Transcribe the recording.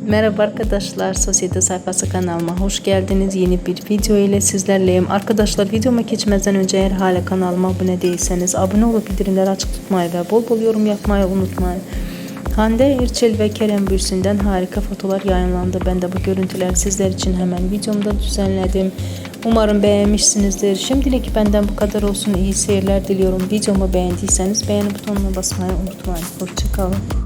Merhaba arkadaşlar, Sosyete Sayfası kanalıma hoş geldiniz. Yeni bir video ile sizlerleyim. Arkadaşlar videoma geçmeden önce eğer hala kanalıma abone değilseniz abone olup bildirimleri açık tutmayı ve bol bol yorum yapmayı unutmayın. Hande Erçel ve Kerem Bürsin'den harika fotolar yayınlandı. Ben de bu görüntüleri sizler için hemen videomda düzenledim. Umarım beğenmişsinizdir. Şimdilik benden bu kadar olsun. İyi seyirler diliyorum. Videomu beğendiyseniz beğeni butonuna basmayı unutmayın. Hoşçakalın.